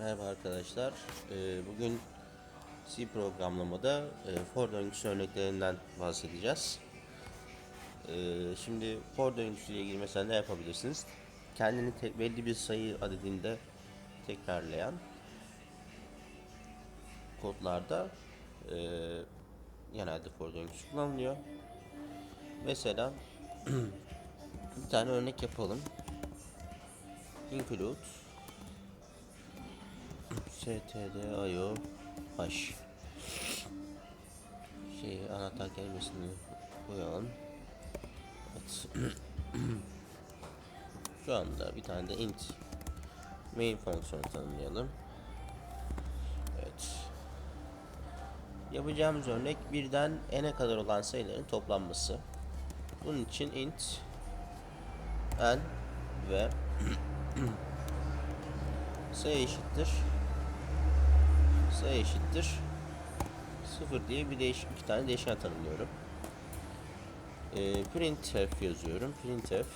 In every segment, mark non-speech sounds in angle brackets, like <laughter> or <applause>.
Merhaba arkadaşlar. Ee, Bugün C programlamada e, for döngüsü örneklerinden bahsedeceğiz. Ee, Şimdi for döngüsüyle ilgili mesela ne yapabilirsiniz? Kendini tek, belli bir sayı adedinde tekrarlayan kodlarda e, genelde for döngüsü kullanılıyor. Mesela <clears throat> bir tane örnek yapalım. Include stdio h şey anahtar kelimesini koyalım. Evet. <clears throat> Şu anda bir tane de int main fonksiyonu tanımlayalım. Evet. Yapacağımız örnek birden n'e kadar olan sayıların toplanması. Bunun için int n ve <clears throat> sayı eşittir sayı eşittir 0 diye bir değiş iki tane değişken tanımlıyorum. Ee, printf yazıyorum. Printf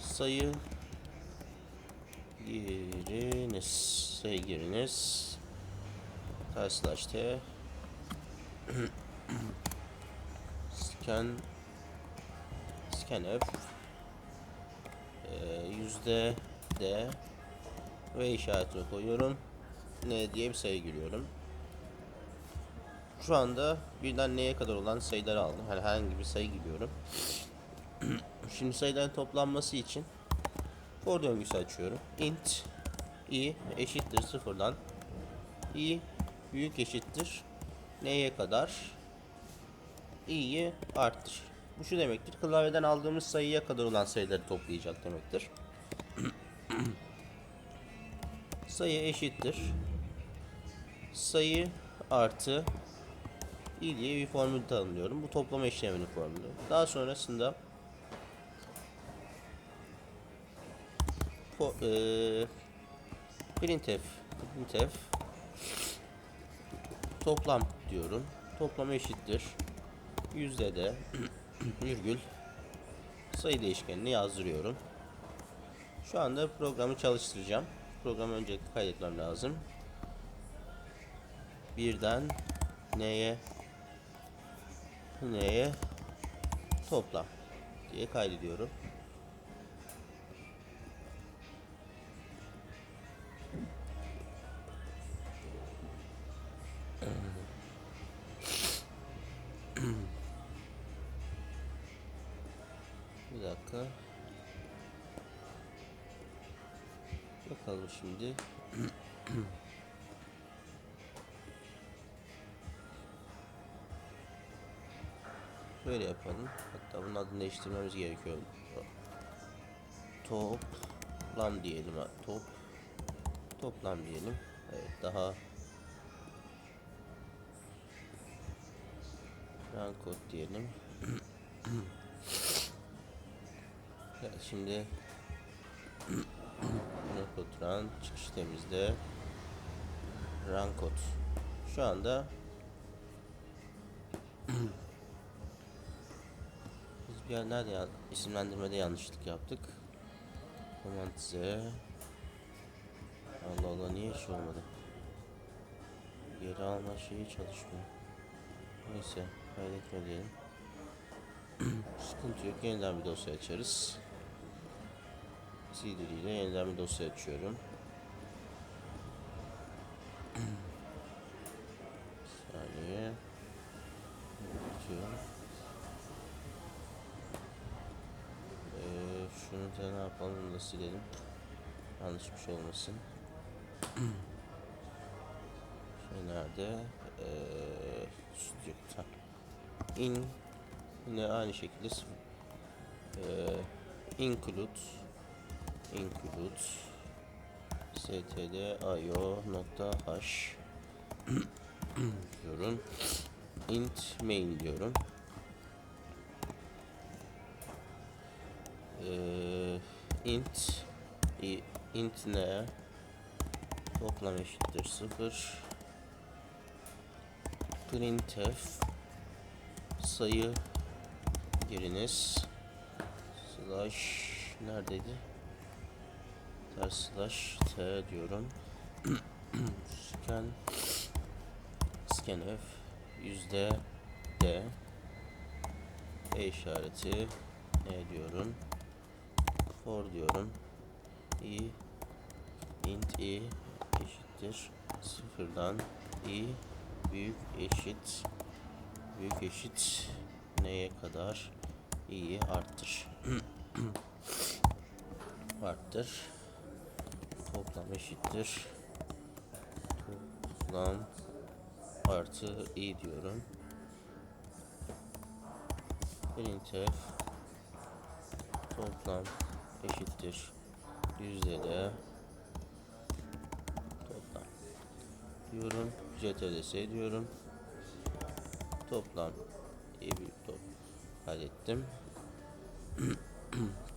sayı giriniz sayı giriniz slash t <clears throat> scan scanf ee, yüzde d ve işaretini koyuyorum n diye bir sayı giriyorum. Şu anda birden n'ye kadar olan sayıları aldım. Yani herhangi bir sayı giriyorum. <clears throat> Şimdi sayıların toplanması için for döngüsü açıyorum. int i eşittir sıfırdan i büyük eşittir n'ye kadar i'yi arttır. Bu şu demektir. Klavyeden aldığımız sayıya kadar olan sayıları toplayacak demektir. Sayı eşittir sayı artı i diye bir formül tanımlıyorum. Bu toplama işleminin formülü. Daha sonrasında fo, e, printf printf toplam diyorum. Toplam eşittir yüzde de <clears throat> virgül sayı değişkenini yazdırıyorum. Şu anda programı çalıştıracağım. Programı öncelikle kaydetmem lazım. Birden neye neye toplam diye kaydediyorum. Bir dakika. Bakalım şimdi. Şöyle yapalım. Hatta bunun adını değiştirmemiz gerekiyor. Toplam diyelim. Top toplam diyelim. Evet daha run kod diyelim. evet, şimdi run çıkış temizde run kod. Şu anda <clears throat> Biz bir yer nerede ya isimlendirmede yanlışlık yaptık. Command. Allah Allah niye hiç olmadı? Geri alma şeyi çalışmıyor. Neyse kaydetme diyelim. <clears throat> Sıkıntı yok yeniden bir dosya açarız. CD ile yeniden bir dosya açıyorum. Saniye. Açıyorum. Ee, şunu da ne yapalım da silelim. Yanlış bir şey olmasın. şey nerede? Ee, stüdyo. In yine aynı şekilde. Ee, include include. Stdio nokta h. <coughs> Diyorum. int main diyorum. Ee, int int ne? Toplam eşittir 0 printf sayı giriniz. Slash neredeydi ters slash t diyorum. Scan. Scanf yüzde d. E işareti ne diyorum? For diyorum. İ int i eşittir. Sıfırdan i büyük eşit. Büyük eşit neye kadar? İ'yi arttır. <clears throat> Arttır toplam eşittir. Toplam artı i diyorum. Printf toplam eşittir. Yüzde de toplam. Diyorum ctls diyorum. Toplam i büyük top kaydettim <clears throat>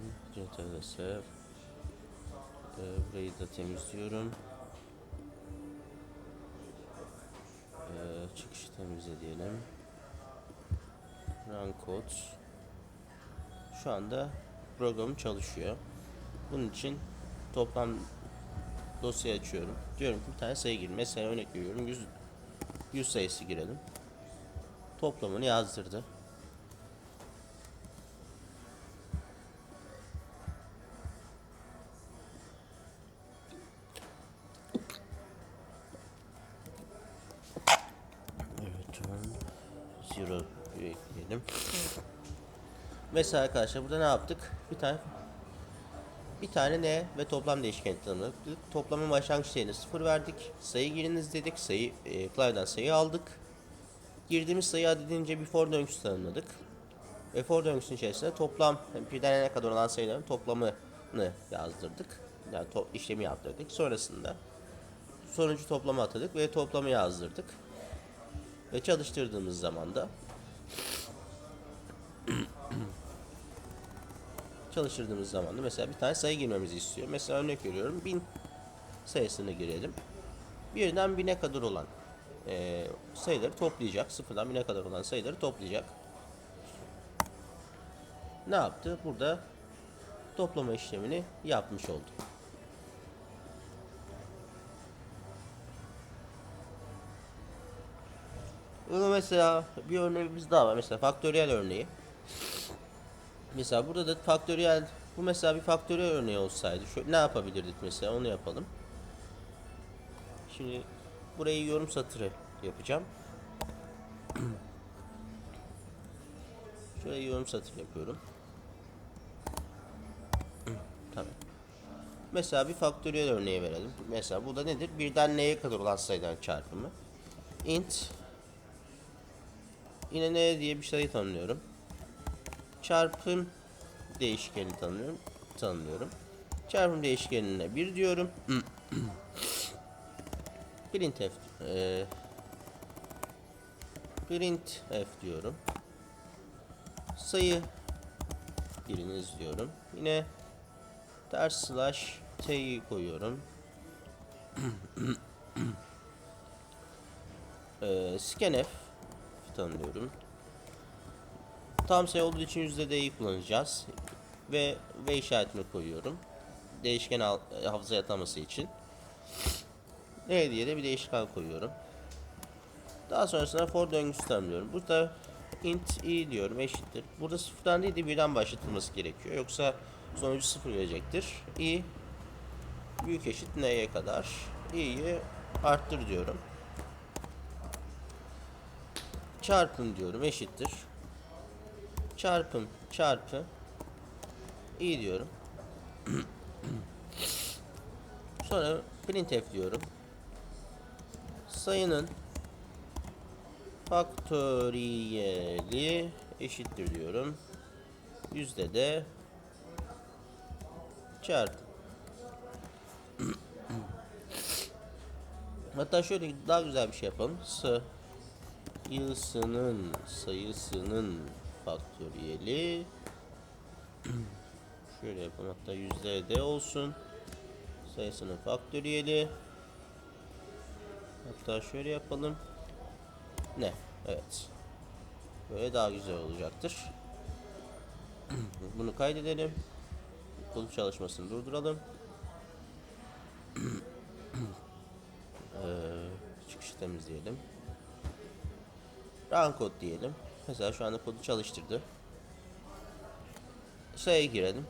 Tamam, CTRS e, burayı da temizliyorum. E, çıkışı temizle diyelim. Run code. Şu anda program çalışıyor. Bunun için toplam dosya açıyorum. Diyorum ki bir tane sayı girin. Mesela örnek veriyorum 100 100 sayısı girelim. Toplamını yazdırdı. Mesela arkadaşlar burada ne yaptık? Bir tane bir tane ne ve toplam değişkeni tanımladık. Toplamın başlangıç değerini sıfır verdik. Sayı giriniz dedik. Sayı e, klavyeden sayı aldık. Girdiğimiz sayı adedince bir for döngüsü tanımladık. Ve for döngüsünün içerisinde toplam yani birden ne kadar olan sayıların toplamını yazdırdık. Yani to- işlemi yaptırdık. Sonrasında sonucu toplama atadık ve toplamı yazdırdık. Ve çalıştırdığımız zaman da <clears throat> çalıştırdığımız zaman da mesela bir tane sayı girmemizi istiyor. Mesela örnek veriyorum 1000 sayısını girelim. Birden 1000'e kadar olan eee, sayıları toplayacak. Sıfırdan 1000'e kadar olan sayıları toplayacak. Ne yaptı? Burada toplama işlemini yapmış oldu. Bunu mesela bir örneğimiz daha var. Mesela faktöriyel örneği. Mesela burada da faktöriyel bu mesela bir faktöriyel örneği olsaydı şöyle ne yapabilirdik mesela onu yapalım. Şimdi burayı yorum satırı yapacağım. Şöyle yorum satır yapıyorum. Tamam. Mesela bir faktöriyel örneği verelim. Mesela bu da nedir? Birden neye kadar olan sayıların çarpımı. int Yine ne diye bir şey tanımlıyorum. Çarpım değişkeni tanımlıyorum. Tanımlıyorum. Çarpım değişkenine 1 diyorum. <clears throat> printf e, printf diyorum. Sayı biriniz diyorum. Yine ters slash t'yi koyuyorum. <clears throat> e, scanf tanımlıyorum. Tam sayı olduğu için %d'yi kullanacağız. Ve v işaretini koyuyorum. Değişken al, e, hafıza ataması için. Ne diye de bir değişken koyuyorum. Daha sonrasında for döngüsü tanımlıyorum. Burada int i diyorum eşittir. Burada sıfırdan değil de birden başlatılması gerekiyor. Yoksa sonucu sıfır verecektir. i büyük eşit neye kadar? i'yi arttır diyorum. Çarpım diyorum eşittir. Çarpım çarpı i diyorum. Sonra printf diyorum. Sayının faktöriyeli eşittir diyorum. Yüzde de çarp. Hatta şöyle daha güzel bir şey yapalım. Sayısının sayısının faktöriyeli <clears throat> şöyle yapalım hatta yüzde de olsun. Sayısının faktöriyeli Hatta şöyle yapalım. Ne? Evet. Böyle daha güzel olacaktır. <clears throat> Bunu kaydedelim. Kul çalışmasını durduralım. <clears throat> Ee, çıkışı temizleyelim. Run kod diyelim. Mesela şu anda kodu çalıştırdı. Sayı girelim.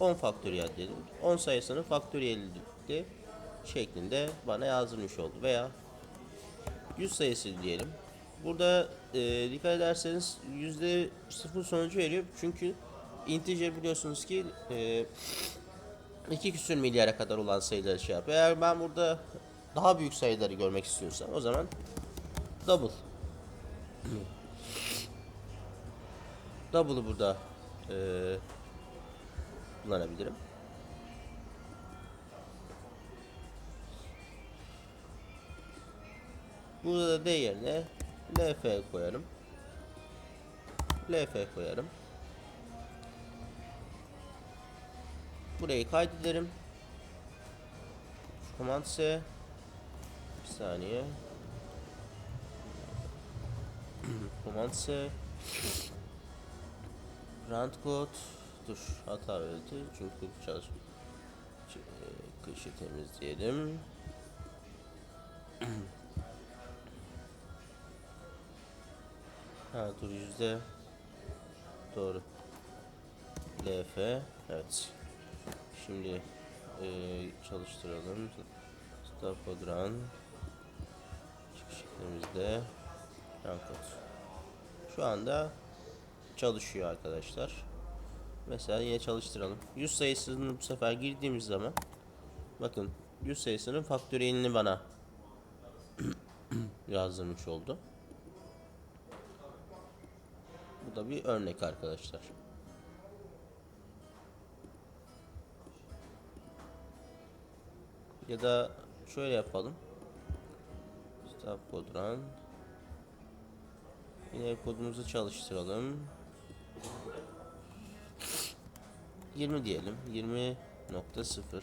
10 faktöriyel dedim. 10 sayısının faktöriyeli şeklinde bana yazdırmış oldu. Veya 100 sayısı diyelim. Burada e, dikkat ederseniz yüzde sıfır sonucu veriyor. Çünkü integer biliyorsunuz ki e, 2 küsür milyara kadar olan sayıları şey yapıyor. Eğer ben burada daha büyük sayıları görmek istiyorsam o zaman double double'ı burada e, kullanabilirim. Burada da D yerine LF koyarım. LF koyarım. Burayı kaydederim. Command S. Bir saniye. <clears throat> Command S. Rand code. Dur hata verdi. Çünkü çalış. E, Kışı temizleyelim. <clears throat> Ha dur yüzde doğru. LF evet. Şimdi e, çalıştıralım. Stop code run. Çıkış şeklimizde code. Şu anda çalışıyor arkadaşlar. Mesela yine çalıştıralım. 100 sayısını bu sefer girdiğimiz zaman bakın 100 sayısının faktöriyelini bana <clears throat> yazdırmış oldu. Bu da bir örnek arkadaşlar. Ya da şöyle yapalım. Stop code run. Yine kodumuzu çalıştıralım. 20 diyelim. 20.0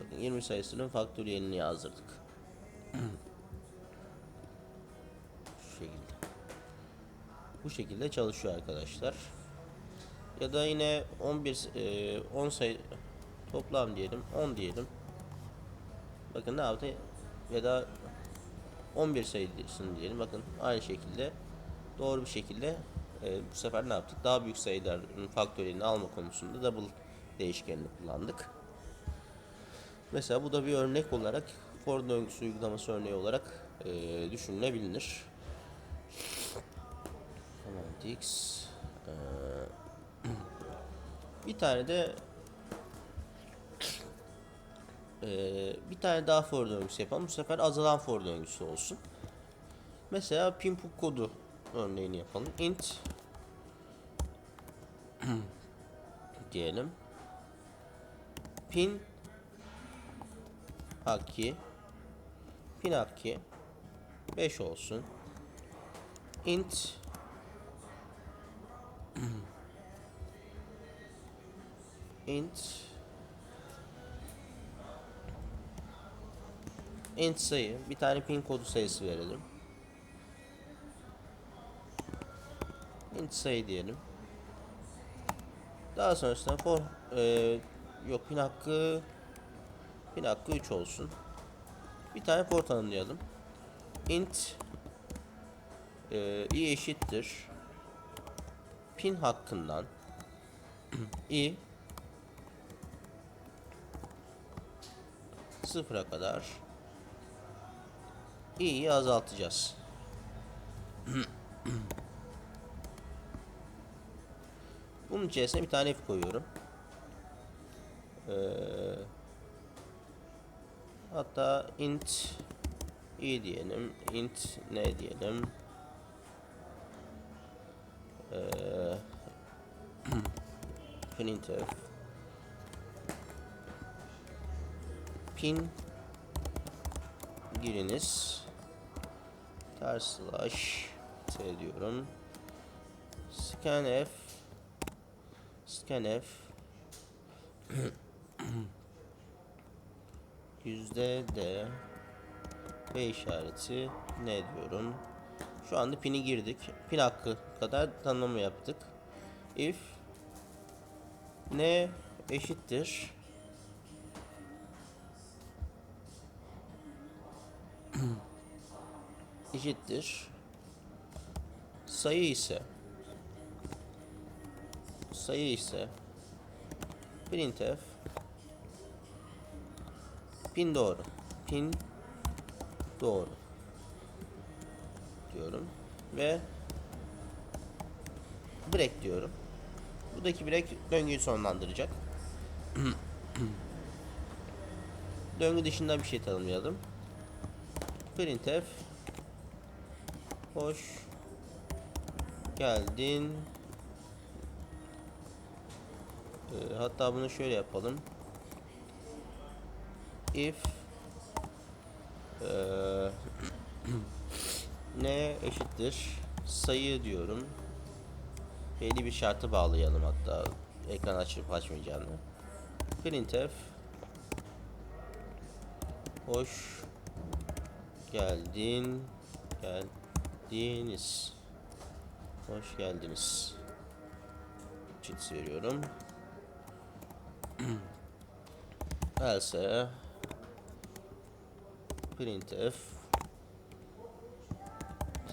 Bakın 20 sayısının faktöriyelini yazdırdık. Şu şekilde. Bu şekilde çalışıyor arkadaşlar. Ya da yine 11 e, 10 sayı toplam diyelim 10 diyelim. Bakın ne yaptı? Ya da 11 sayısını diyelim. Bakın aynı şekilde doğru bir şekilde e, bu sefer ne yaptık? Daha büyük sayıların faktöriyelini alma konusunda double değişkenini kullandık. Mesela bu da bir örnek olarak for döngüsü uygulaması örneği olarak e, düşünülebilir. X e, <clears throat> bir tane de e, bir tane daha for döngüsü yapalım. Bu sefer azalan for döngüsü olsun. Mesela pinpuk kodu örneğini yapalım. int <clears throat> diyelim. Pin Aki Pin Aki 5 olsun. int <clears throat> int int sayı bir tane pin kodu sayısı verelim. int sayı diyelim. Daha sonrasında for e, yok pin hakkı pin hakkı 3 olsun. Bir tane for tanımlayalım. int e, i eşittir pin hakkından <clears throat> i sıfıra kadar i'yi azaltacağız. <clears throat> Bunun içerisine bir tane f koyuyorum. Ee, hatta int i diyelim. int ne diyelim. Ee, <clears throat> printf pin giriniz ters slash t diyorum scanf Üçgen <clears throat> yüzde d ve işareti ne diyorum. Şu anda pini girdik. Pin hakkı kadar tanımı yaptık. If ne eşittir <clears throat> eşittir sayı ise sayı ise printf pin doğru. Pin doğru diyorum ve break diyorum. Buradaki break döngüyü sonlandıracak. <clears throat> Döngü dışında bir şey tanımlayalım. Printf hoş geldin. Ee, hatta bunu şöyle yapalım. If eee <clears throat> ne eşittir sayı diyorum. Belli bir şartı bağlayalım hatta ekran açıp açmayacağını. Printf hoş geldin geldiniz hoş geldiniz çiz veriyorum else. Printf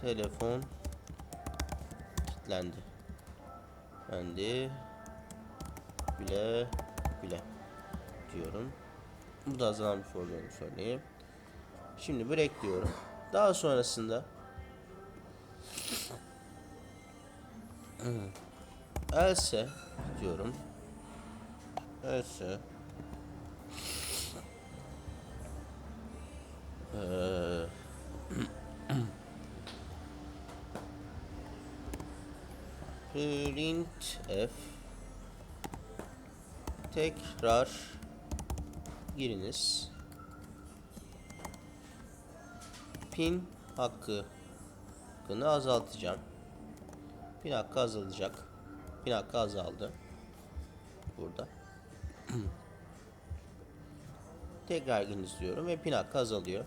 telefon. Kilitlendi. Ben de bile bile diyorum. Bu da azalan bir formülü söyleyeyim. Şimdi break diyorum. Daha sonrasında else diyorum else Eee <clears throat> printf tekrar giriniz. Pin hakkı hakkını azaltacağım. Pin hakkı azalacak. Pin hakkı azaldı. Burada tekrar giriniz diyorum ve pin hakkı azalıyor.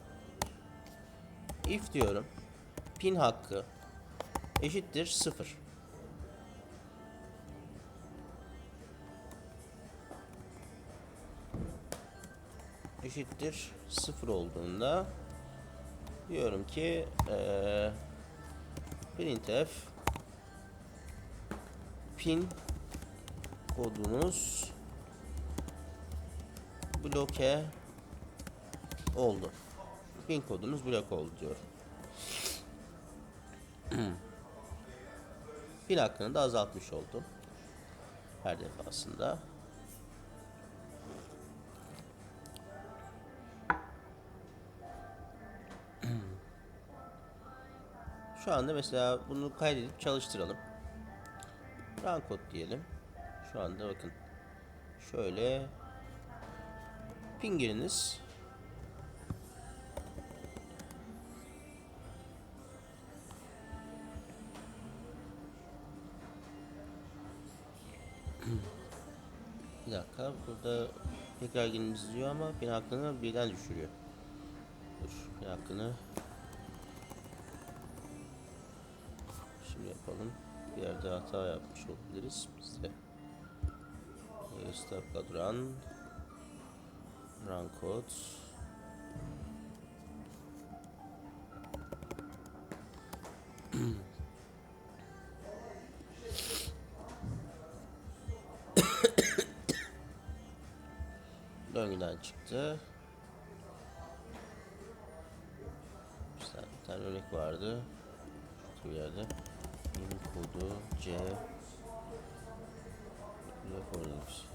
İf diyorum. Pin hakkı eşittir 0 eşittir 0 olduğunda diyorum ki eee printf pin kodunuz bloke oldu. Pin kodunuz blok oldu diyorum. pin hakkını da azaltmış oldum. Her defasında. Şu anda mesela bunu kaydedip çalıştıralım. Run kod diyelim. Şu anda bakın. Şöyle pin giriniz. <clears throat> Bir dakika burada tekrar giriniz diyor ama pin hakkını birden düşürüyor. Dur pin hakkını Şimdi yapalım. Bir yerde hata yapmış olabiliriz biz de. Stop code run. Code. <coughs> Döngüden çıktı. Bir tane örnek vardı. Şu yerde. Pin kodu C Reforms. Evet.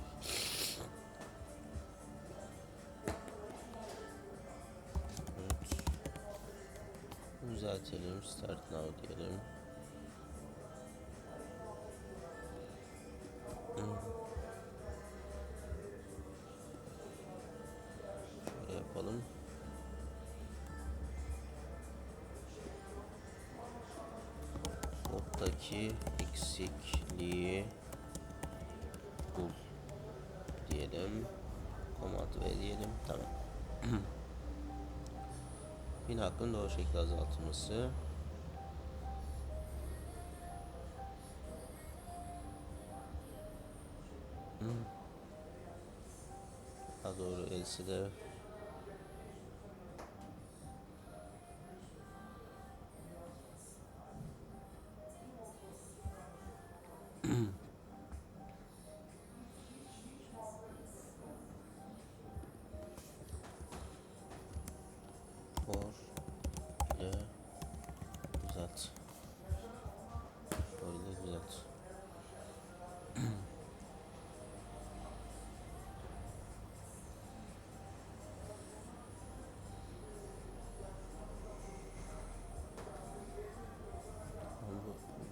Düzeltelim. Start now diyelim. Şöyle yapalım. Kod'daki eksikliği bul diyelim. Komut ve diyelim. Tamam. <clears throat> Pin hakkının doğru şekilde azaltılması. Daha doğru LCD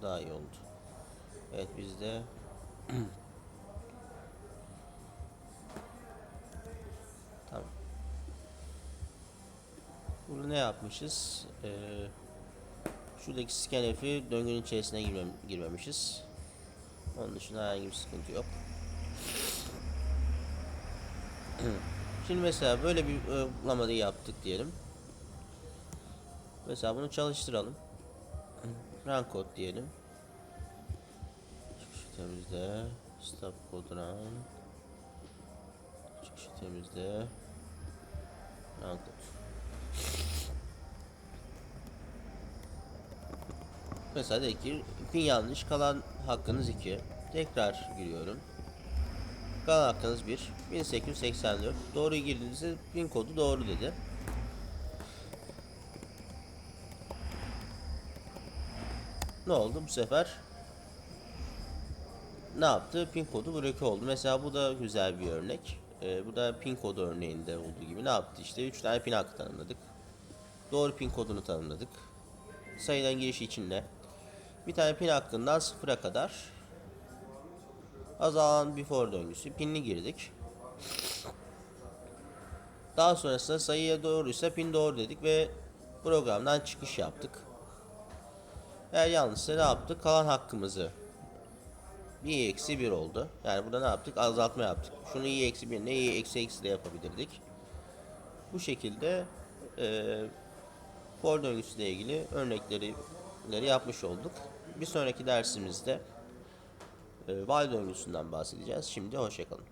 daha iyi oldu. Evet biz de <clears throat> Tamam. Burada ne yapmışız? Ee, şuradaki scanf'i döngünün içerisine girmem girmemişiz. Onun dışında herhangi bir sıkıntı yok. <clears throat> Şimdi mesela böyle bir uygulamayı yaptık diyelim. Mesela bunu çalıştıralım. Run code diyelim. Çıkışı temizle. Stop code run. Çıkışı temizle. Run code. Mesela de ki pin yanlış kalan hakkınız 2. Tekrar giriyorum. Kalan hakkınız 1. 1884. Doğru girdiğinizde pin kodu doğru dedi. Ne oldu bu sefer? Ne yaptı? Pin kodu bloke oldu. Mesela bu da güzel bir örnek. Ee, bu da pin kodu örneğinde olduğu gibi ne yaptı işte 3 tane pin hakkı tanımladık. Doğru pin kodunu tanımladık. Sayılan girişi içinde. Bir tane pin hakkından sıfıra kadar azalan bir for döngüsü. Pinini girdik. Daha sonrasında sayıya doğruysa pin doğru dedik ve programdan çıkış yaptık. Eğer yanlışsa ne yaptık? Kalan hakkımızı i eksi 1 oldu. Yani burada ne yaptık? Azaltma yaptık. Şunu i eksi 1 ne i eksi eksi de yapabilirdik. Bu şekilde e, for döngüsüyle ilgili örnekleri leri yapmış olduk. Bir sonraki dersimizde e, while döngüsünden bahsedeceğiz. Şimdi hoşçakalın.